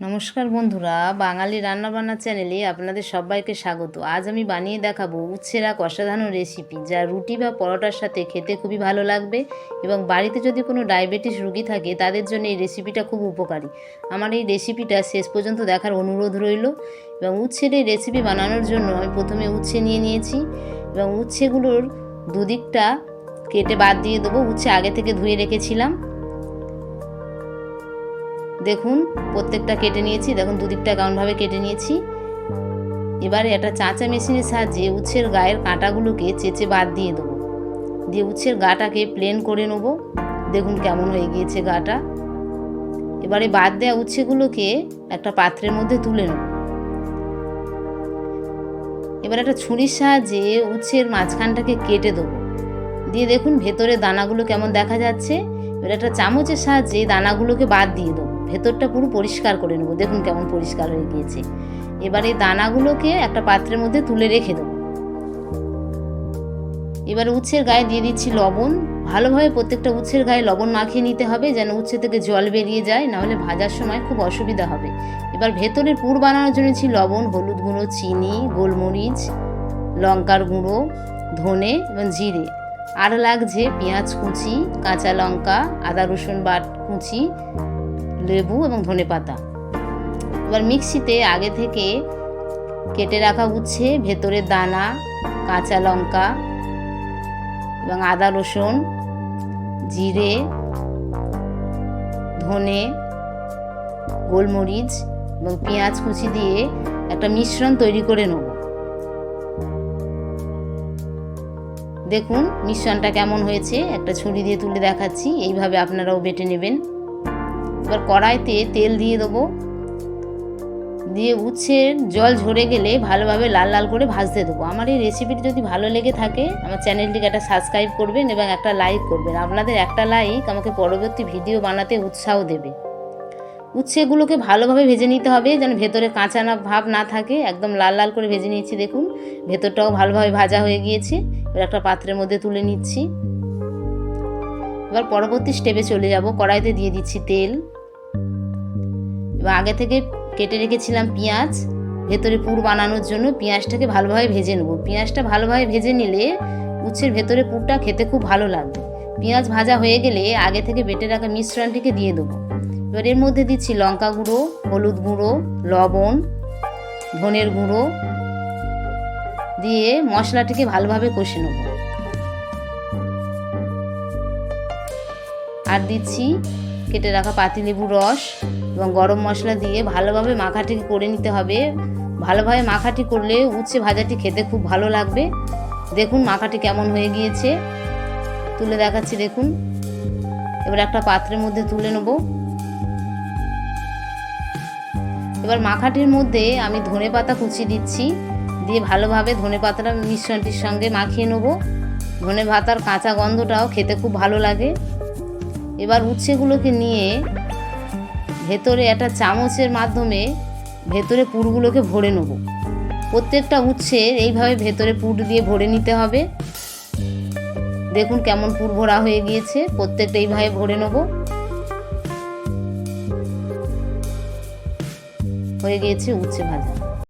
নমস্কার বন্ধুরা, বাঙালি রান্নাবান্না চ্যানেলে আপনাদের সবাইকে স্বাগত। আজ আমি বানিয়ে দেখাবো উচ্ছের এক অসাধারণ রেসিপি যা রুটি বা পরোটার সাথে খেতে খুবই ভালো লাগবে এবং বাড়িতে যদি কোনো ডায়াবেটিস রুগী থাকে, তাদের জন্য এই রেসিপিটা খুব উপকারী। আমার এই রেসিপিটা শেষ পর্যন্ত দেখার অনুরোধ রইল এবং উচ্ছের এই রেসিপি বানানোর জন্য আমি প্রথমে উচ্ছে নিয়ে নিয়েছি এবং উচ্ছেগুলোর দুদিকটা কেটে বাদ দিয়ে দেবো। উচ্ছে আগে থেকে ধুয়ে রেখেছিলাম। দেখুন, প্রত্যেকটা কেটে নিয়েছি। দেখুন, দুদিকটা কেমনভাবে কেটে নিয়েছি। এবারে একটা চাঁচা মেশিনের সাহায্যে উচ্ছের গায়ের কাঁটাগুলোকে চেঁচে বাদ দিয়ে দেবো। দিয়ে উচ্ছের গাটাকে প্লেন করে নেব। দেখুন কেমন হয়ে গিয়েছে গাটা। এবারে বাদ দেওয়া উচ্ছেগুলোকে একটা পাত্রের মধ্যে তুলে নেব। এবার একটা ছুরির সাহায্যে উচ্ছের মাঝখানটাকে কেটে দেবো। দিয়ে দেখুন ভেতরে দানাগুলো কেমন দেখা যাচ্ছে। এবার একটা চামচের সাহায্যে দানাগুলোকে বাদ দিয়ে দেবো। ভেতরটা পুরো পরিষ্কার করে নেব। দেখুন কেমন পরিষ্কার হয়ে গিয়েছে। এবার এই দানাগুলোকে একটা পাত্রের মধ্যে তুলে রেখে দেবো। এবার উচ্ছের গায়ে দিয়ে দিচ্ছি লবণ। ভালোভাবে প্রত্যেকটা উচ্ছের গায়ে লবণ মাখিয়ে নিতে হবে যেন উচ্ছে থেকে জল বেরিয়ে যায়, নাহলে ভাজার সময় খুব অসুবিধা হবে। এবার ভেতরের পুর বানানোর জন্য ছি লবণ, হলুদ গুঁড়ো, চিনি, গোলমরিচ, লঙ্কার গুঁড়ো, ধনে এবং জিরে। আর লাগছে পেঁয়াজ কুচি, কাঁচা লঙ্কা, আদা রসুন বাট কুচি লেবু এবং ধনে পাতা। এবার মিক্সিতে আগে থেকে কেটে রাখা উচ্ছে ভেতরে দানা, কাঁচা লঙ্কা এবং আদা, রসুন, জিরে, ধনে, গোলমরিচ এবং পেঁয়াজ কুচি দিয়ে একটা মিশ্রণ তৈরি করে নেব। দেখুন মিশ্রণটা কেমন হয়েছে। একটা ছুরি দিয়ে তুলে দেখাচ্ছি। এইভাবে আপনারাও বেটে নেবেন। এবার কড়াইতে তেল দিয়ে দেবো। দিয়ে উচ্ছে জল ঝরে গেলে ভালোভাবে লাল লাল করে ভাজতে দেবো। আমার এই রেসিপিটি যদি ভালো লেগে থাকে, আমার চ্যানেলটিকে একটা সাবস্ক্রাইব করবেন এবং একটা লাইক করবেন। আপনাদের একটা লাইক আমাকে পরবর্তী ভিডিও বানাতে উৎসাহ দেবে। উচ্ছেগুলোকে ভালোভাবে ভেজে নিতে হবে যেন ভেতরে কাঁচা না ভাব না থাকে। একদম লাল লাল করে ভেজে নিয়েছি, দেখুন। ভেতরটাও ভালোভাবে ভাজা হয়ে গিয়েছে। এবার একটা পাত্রের মধ্যে তুলে নিচ্ছি। এবার পরবর্তী স্টেপে চলে যাব। কড়াইতে দিয়ে দিচ্ছি তেল। আগে থেকে কেটে রেখেছিলাম পেঁয়াজ, ভেতরে পুর বানানোর জন্য পেঁয়াজটাকে ভালোভাবে ভেজে নেব। পেঁয়াজটা ভালোভাবে ভেজে নিলে উচ্ছের ভেতরে পুরটা খেতে খুব ভালো লাগবে। পেঁয়াজ ভাজা হয়ে গেলে আগে থেকে বেটে রাখা মিশ্রণটিকে দিয়ে দেবো। এবার এর মধ্যে দিচ্ছি লঙ্কা গুঁড়ো, হলুদ গুঁড়ো, লবণ, ধনের গুঁড়ো দিয়ে মশলাটিকে ভালোভাবে কষে নেব। আর দিচ্ছি কেটে রাখা পাতিলেবুর রস এবং গরম মশলা দিয়ে ভালোভাবে মাখাটি করে নিতে হবে। ভালোভাবে মাখাটি করলে উচ্ছে ভাজাটি খেতে খুব ভালো লাগবে। দেখুন মাখাটি কেমন হয়ে গিয়েছে। তুলে দেখাচ্ছি, দেখুন। এবার একটা পাত্রের মধ্যে তুলে নেব। এবার মাখাটির মধ্যে আমি ধনে পাতা কুচি দিচ্ছি। দিয়ে ভালোভাবে ধনে পাতাটা মিশ্রণটির সঙ্গে মাখিয়ে নেব। ধনে পাতার কাঁচা গন্ধটাও খেতে খুব ভালো লাগে। এবার উচ্ছেগুলোকে নিয়ে ভেতরে একটা চামচের মাধ্যমে ভেতরে পুরগুলোকে ভরে নেব। প্রত্যেকটা উচ্ছে এইভাবে ভেতরে পুর দিয়ে ভরে নিতে হবে। দেখুন কেমন পুর ভরা হয়ে গিয়েছে, প্রত্যেকটা এইভাবে ভরে নেব। হয়ে গিয়েছে উচ্ছে ভাজা।